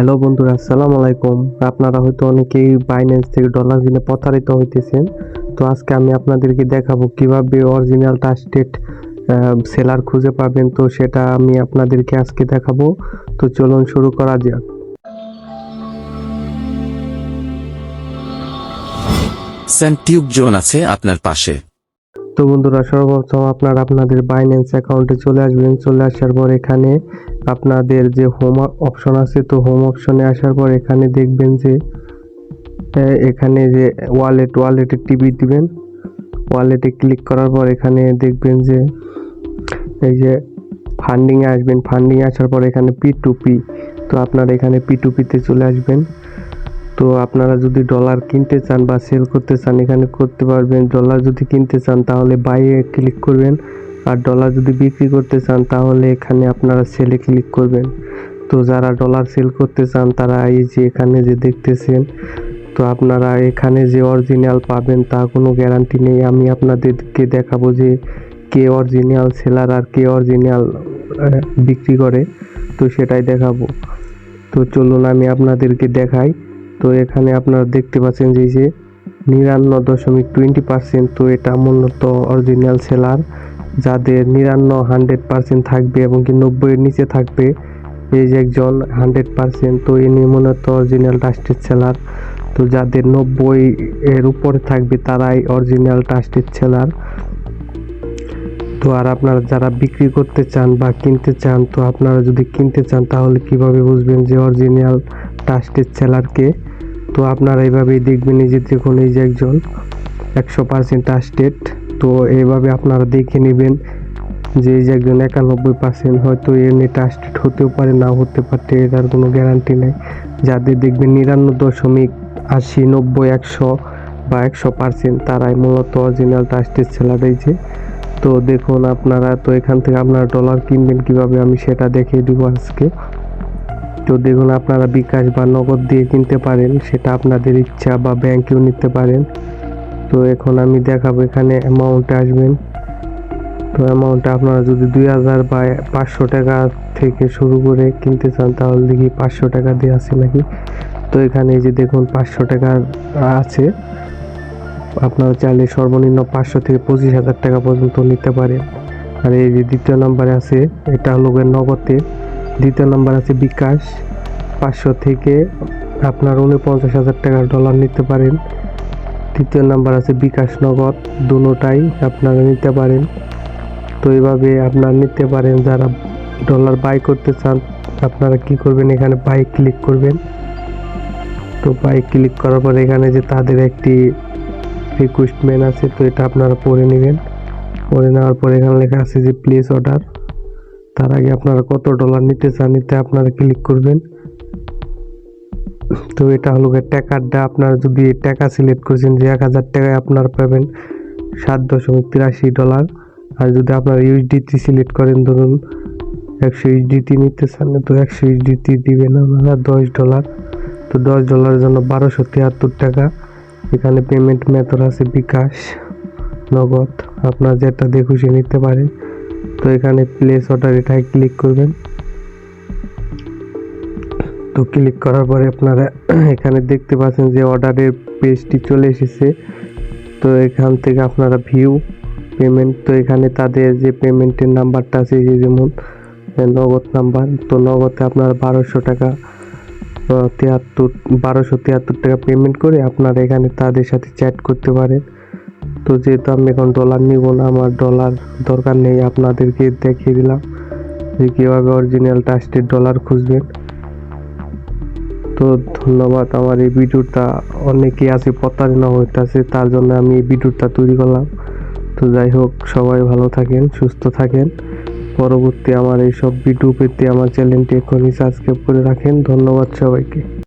Hello বন্ধুরা আসসালামু আলাইকুম। আপনারা হয়তো অনেকেই বাইন্যান্স থেকে ডলার কিনে প্রতারিত হইতেছেন। তো আজকে আমি আপনাদেরকে দেখাবো কীভাবে অরিজিনাল ট্রাস্টেড সেলার খুঁজে পাবেন। তো সেটা আমি আপনাদেরকে আজকে দেখাবো। তো চলুন শুরু করা যাক। সেন্টিউব জোন আছে আপনার পাশে। তো বন্ধুরা সর্বপ্রথম আপনারা আপনাদের বাইন্যান্স অ্যাকাউন্টে চলে আসবেন। চলে আসার পর এখানে আপনাদের যে হোম অপশন আছে, তো হোম অপশনে আসার পর এখানে দেখবেন যে এখানে যে ওয়ালেট ওয়ালেটে টিভি দিবেন। ওয়ালেটে ক্লিক করার পর এখানে দেখবেন যে, এই যে ফান্ডিংয়ে আসবেন। ফান্ডিংয়ে আসার পর এখানে পি টু পি তো আপনারা এখানে পি টু পিতে চলে আসবেন। তো আপনারা যদি ডলার কিনতে চান বা সেল করতে চান, এখানে করতে পারবেন। ডলার যদি কিনতে চান, তাহলে বাইয়ে ক্লিক করবেন। আর ডলার যদি বিক্রি করতে চান, তাহলে এখানে আপনারা সেলে ক্লিক করবেন। তো যারা ডলার সেল করতে চান, তারা এই যে এখানে যে দেখতেছেন, তো আপনারা এখানে যে অরিজিনাল পাবেন, তা কোনো গ্যারান্টি নেই। আমি আপনাদেরকে দেখাবো যে কে অরিজিনাল সেলার আর কে অরিজিনাল বিক্রি করে। তো সেটাই দেখাবো। তো চলুন আমি আপনাদেরকে দেখাই। তো এখানে আপনারা দেখতে পাচ্ছেন যে যে নিরান্ন দশমিক টোয়েন্টি পার্সেন্ট, তো এটা মূলত অরিজিনাল সেলার যাদের নিরান্ন হান্ড্রেড পার্সেন্ট থাকবে এবং কি নব্বইয়ের নিচে থাকবে, এই যে একজন হান্ড্রেড পার্সেন্ট, তো ইনি মূলত অরিজিনাল ট্রাস্টেড সেলার তো যাদের নব্বই এর উপরে থাকবে, তারাই অরিজিনাল ট্রাস্টেড সেলার তো আর আপনারা যারা বিক্রি করতে চান বা কিনতে চান, তো আপনারা যদি কিনতে চান, তাহলে কীভাবে বুঝবেন যে অরিজিনাল ট্রাস্টেড সেলারকে তো আপনারা এইভাবেই দেখবেন, এই যে দেখুন, এই যে একজন একশো পার্সেন্ট ট্রাস্টেড তো এইভাবে আপনারা দেখে নেবেন যে যে একজন একানব্বই পার্সেন্ট হয়তো এমনি ট্রাস্টেড হতেও পারে না হতে পারে এটার কোনো গ্যারান্টি নেই। যাদের দেখবেন নিরানব্বই দশমিক আশি, নব্বই, একশো বা একশো পার্সেন্ট তারাই মূলত অরিজিনাল ট্রাস্টেড সেলার এই যে। তো দেখুন আপনারা, তো এখান থেকে আপনারা ডলার কিনবেন কীভাবে, আমি সেটা দেখিয়ে দিব আজকে। তো দেখুন আপনারা বিকাশ বা নগদ দিয়ে কিনতে পারেন, সেটা আপনাদের ইচ্ছা বা ব্যাংকেও নিতে পারেন। তো এখন আমি দেখাবো এখানে অ্যামাউন্টে আসবেন। তো অ্যামাউন্টটা আপনারা যদি দুই হাজার বা পাঁচশো টাকা থেকে শুরু করে কিনতে চান, তাহলে দেখি পাঁচশো টাকা দিয়ে আছে নাকি। তো এখানে যে দেখুন পাঁচশো টাকা আছে। আপনারা চাইলে সর্বনিম্ন পাঁচশো থেকে পঁচিশ হাজার টাকা পর্যন্ত নিতে পারেন। আর এই যে দ্বিতীয় নম্বরে আছে, এটা হলো নগদে। দ্বিতীয় নম্বর আছে বিকাশ। পাঁচশো থেকে আপনার উনপঞ্চাশ হাজার টাকার ডলার নিতে পারেন। তৃতীয় নাম্বার আছে বিকাশ নগদ দুটাই আপনারা নিতে পারেন। তো এইভাবে আপনারা নিতে পারেন, যারা ডলার বাই করতে চান, আপনারা কি করবেন, এখানে বাই ক্লিক করবেন। তো বাই ক্লিক করার পর এখানে যে তাদের একটি রিকোয়েস্টমেন্ট আছে, তো এটা আপনারা পড়ে নেবেন। পড়ে নেওয়ার পর এখানে লেখা আছে যে প্লেস অর্ডার তার আগে আপনারা কত ডলার নিতে চান, নিতে আপনারা ক্লিক করবেন। তো এটা হলো টাকারটা আপনারা যদি টাকা সিলেক্ট করছেন যে এক হাজার টাকায় আপনার পাবেন সাত দশমিক তিরাশি ডলার আর যদি আপনারা ইউএসডিটি সিলেক্ট করেন, ধরুন একশো ইউএসডিটি নিতে চান তো একশো ইউএসডিটি দিবেন আপনারা দশ ডলার তো দশ ডলারের জন্য বারোশো তিয়াত্তর টাকা। এখানে পেমেন্ট মেথড আছে বিকাশ, নগদ। আপনার যেটা দিয়ে খুশি নিতে পারেন। তো এখানে প্লেস অর্ডার এটাই ক্লিক করবেন। তো ক্লিক করার পরে আপনারা এখানে দেখতে পাচ্ছেন যে অর্ডারের পেজটি চলে এসেছে। তো এখান থেকে আপনারা ভিউ পেমেন্ট তো এখানে তাদের যে পেমেন্টের নাম্বারটা আছে যে যেমন নগদ নাম্বার তো নগদে আপনারা বারোশো টাকা তিয়াত্তর, বারোশো তিয়াত্তর টাকা পেমেন্ট করে আপনারা এখানে তাদের সাথে চ্যাট করতে পারেন। তো যেহেতু আমি এখন ডলার নিব না, আমার ডলার দরকার নেই, আপনাদেরকে দেখিয়ে দিলাম যে কীভাবে অরিজিনাল ট্রাস্টেড ডলার খুঁজবেন। তো ধন্যবাদ, আমার এই ভিডিওটা অনেকেই আছে প্রতারণা হইতেছে, তার জন্য আমি এই ভিডিওটা তৈরি করলাম। তো যাই হোক, সবাই ভালো থাকেন, সুস্থ থাকেন। পরবর্তী আমার এইসব ভিডিও পেতে আমার চ্যানেলটি এখনই সাবস্ক্রাইব করে রাখেন। ধন্যবাদ সবাইকে।